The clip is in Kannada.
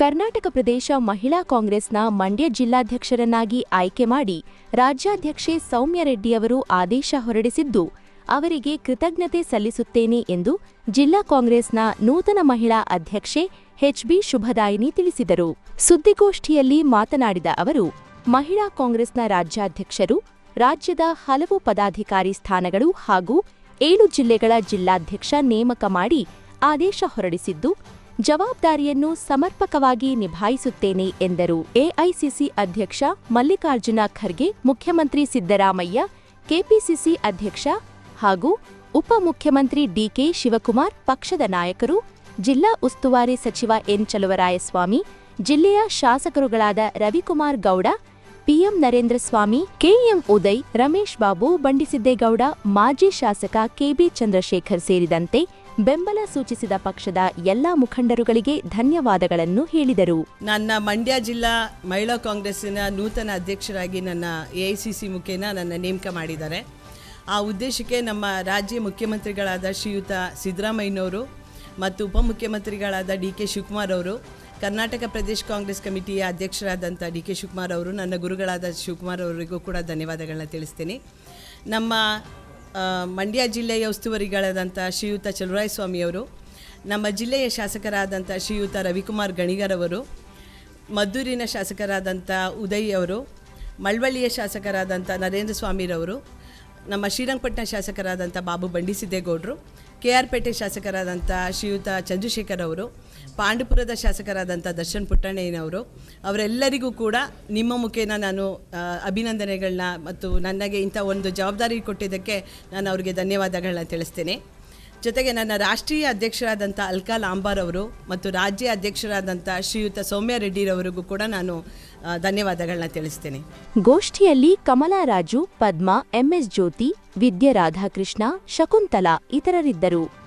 ಕರ್ನಾಟಕ ಪ್ರದೇಶ ಮಹಿಳಾ ಕಾಂಗ್ರೆಸ್ನ ಮಂಡ್ಯ ಜಿಲ್ಲಾಧ್ಯಕ್ಷರನ್ನಾಗಿ ಆಯ್ಕೆ ಮಾಡಿ ರಾಜ್ಯಾಧ್ಯಕ್ಷೆ ಸೌಮ್ಯರೆಡ್ಡಿಯವರು ಆದೇಶ ಹೊರಡಿಸಿದ್ದು, ಅವರಿಗೆ ಕೃತಜ್ಞತೆ ಸಲ್ಲಿಸುತ್ತೇನೆ ಎಂದು ಜಿಲ್ಲಾ ಕಾಂಗ್ರೆಸ್ನ ನೂತನ ಮಹಿಳಾ ಅಧ್ಯಕ್ಷೆ ಎಚ್ಬಿ ಶುಭದಾಯಿನಿ ತಿಳಿಸಿದರು. ಸುದ್ದಿಗೋಷ್ಠಿಯಲ್ಲಿ ಮಾತನಾಡಿದ ಅವರು, ಮಹಿಳಾ ಕಾಂಗ್ರೆಸ್ನ ರಾಜ್ಯಾಧ್ಯಕ್ಷರು ರಾಜ್ಯದ ಹಲವು ಪದಾಧಿಕಾರಿ ಸ್ಥಾನಗಳು ಹಾಗೂ ಏಳು ಜಿಲ್ಲೆಗಳ ಜಿಲ್ಲಾಧ್ಯಕ್ಷ ನೇಮಕ ಮಾಡಿ ಆದೇಶ ಹೊರಡಿಸಿದ್ದು ಜವಾಬ್ದಾರಿಯನ್ನು ಸಮರ್ಪಕವಾಗಿ ನಿಭಾಯಿಸುತ್ತೇನೆ ಎಂದರು. ಎಐಸಿಸಿ ಅಧ್ಯಕ್ಷ ಮಲ್ಲಿಕಾರ್ಜುನ ಖರ್ಗೆ, ಮುಖ್ಯಮಂತ್ರಿ ಸಿದ್ದರಾಮಯ್ಯ, ಕೆಪಿಸಿಸಿ ಅಧ್ಯಕ್ಷ ಹಾಗೂ ಉಪಮುಖ್ಯಮಂತ್ರಿ ಡಿಕೆ ಶಿವಕುಮಾರ್, ಪಕ್ಷದ ನಾಯಕರು, ಜಿಲ್ಲಾ ಉಸ್ತುವಾರಿ ಸಚಿವ ಎನ್ ಚಲುವರಾಯಸ್ವಾಮಿ, ಜಿಲ್ಲೆಯ ಶಾಸಕರುಗಳಾದ ರವಿಕುಮಾರ್ ಗೌಡ ಪಿಎಂ ನರೇಂದ್ರ ಸ್ವಾಮಿ, ಕೆಎಂ ಉದಯ್, ರಮೇಶ್ ಬಾಬು, ಬಂಡಿಸಿದ್ದೇಗೌಡ, ಮಾಜಿ ಶಾಸಕ ಕೆಬಿ ಚಂದ್ರಶೇಖರ್ ಸೇರಿದಂತೆ ಬೆಂಬಲ ಸೂಚಿಸಿದ ಪಕ್ಷದ ಎಲ್ಲಾ ಮುಖಂಡರುಗಳಿಗೆ ಧನ್ಯವಾದಗಳನ್ನು ಹೇಳಿದರು. ನನ್ನ ಮಂಡ್ಯ ಜಿಲ್ಲಾ ಮಹಿಳಾ ಕಾಂಗ್ರೆಸ್ಸಿನ ನೂತನ ಅಧ್ಯಕ್ಷರಾಗಿ ನನ್ನ ಎಐಸಿಸಿ ಮುಖೇನ ನನ್ನ ನೇಮಕ ಮಾಡಿದ್ದಾರೆ. ಆ ಉದ್ದೇಶಕ್ಕೆ ನಮ್ಮ ರಾಜ್ಯ ಮುಖ್ಯಮಂತ್ರಿಗಳಾದ ಶ್ರೀಯುತ ಸಿದ್ದರಾಮಯ್ಯನವರು ಮತ್ತು ಉಪಮುಖ್ಯಮಂತ್ರಿಗಳಾದ ಡಿ ಕೆ ಶಿವಕುಮಾರ್ ಅವರು ಕರ್ನಾಟಕ ಪ್ರದೇಶ ಕಾಂಗ್ರೆಸ್ ಕಮಿಟಿಯ ಅಧ್ಯಕ್ಷರಾದಂಥ ಡಿ ಕೆ ಶಿವಕುಮಾರ್ ಅವರು, ನನ್ನ ಗುರುಗಳಾದ ಶಿವಕುಮಾರ್ ಅವರಿಗೂ ಕೂಡ ಧನ್ಯವಾದಗಳನ್ನ ತಿಳಿಸ್ತೀನಿ. ನಮ್ಮ ಮಂಡ್ಯ ಜಿಲ್ಲೆಯ ಉಸ್ತುವಾರಿಗಳಾದಂಥ ಶ್ರೀಯುತ ಚಲುರಾಯಸ್ವಾಮಿಯವರು ನಮ್ಮ ಜಿಲ್ಲೆಯ ಶಾಸಕರಾದಂಥ ಶ್ರೀಯುತ ರವಿಕುಮಾರ್ ಗಣಿಗರವರು ಮದ್ದೂರಿನ ಶಾಸಕರಾದಂಥ ಉದಯ್ ಅವರು, ಮಳವಳ್ಳಿಯ ಶಾಸಕರಾದಂಥ ನರೇಂದ್ರ ಸ್ವಾಮಿರವರು ನಮ್ಮ ಶ್ರೀರಂಗಪಟ್ಟಣ ಶಾಸಕರಾದಂಥ ಬಾಬು ಬಂಡಿಸಿದ್ದೇಗೌಡರು ಕೆ ಆರ್ ಪೇಟೆ ಶಾಸಕರಾದಂಥ ಶ್ರೀಯುತ ಚಂದ್ರಶೇಖರ್ ಅವರು, ಪಾಂಡುಪುರದ ಶಾಸಕರಾದಂಥ ದರ್ಶನ್ ಪುಟ್ಟಣ್ಣಯ್ಯನವರು, ಅವರೆಲ್ಲರಿಗೂ ಕೂಡ ನಿಮ್ಮ ಮುಖೇನ ನಾನು ಅಭಿನಂದನೆಗಳನ್ನ ಮತ್ತು ನನಗೆ ಇಂಥ ಒಂದು ಜವಾಬ್ದಾರಿ ಕೊಟ್ಟಿದ್ದಕ್ಕೆ ನಾನು ಅವರಿಗೆ ಧನ್ಯವಾದಗಳನ್ನ ತಿಳಿಸ್ತೇನೆ. ಜೊತೆಗೆ ನನ್ನ ರಾಷ್ಟ್ರೀಯ ಅಧ್ಯಕ್ಷರಾದಂಥ ಅಲ್ಕಾ ಲಾಂಬಾರ್ ಅವರು ಮತ್ತು ರಾಜ್ಯ ಅಧ್ಯಕ್ಷರಾದಂಥ ಶ್ರೀಯುತ ಸೌಮ್ಯ ರೆಡ್ಡಿರವರಿಗೂ ಕೂಡ ನಾನು ಧನ್ಯವಾದಗಳನ್ನ ತಿಳಿಸ್ತೇನೆ. ಗೋಷ್ಠಿಯಲ್ಲಿ ಕಮಲಾ ರಾಜು, ಪದ್ಮಾ ಎಂಎಸ್ ಜ್ಯೋತಿ, ವಿದ್ಯಾ ರಾಧಾಕೃಷ್ಣ, ಶಕುಂತಲಾ ಇತರರಿದ್ದರು.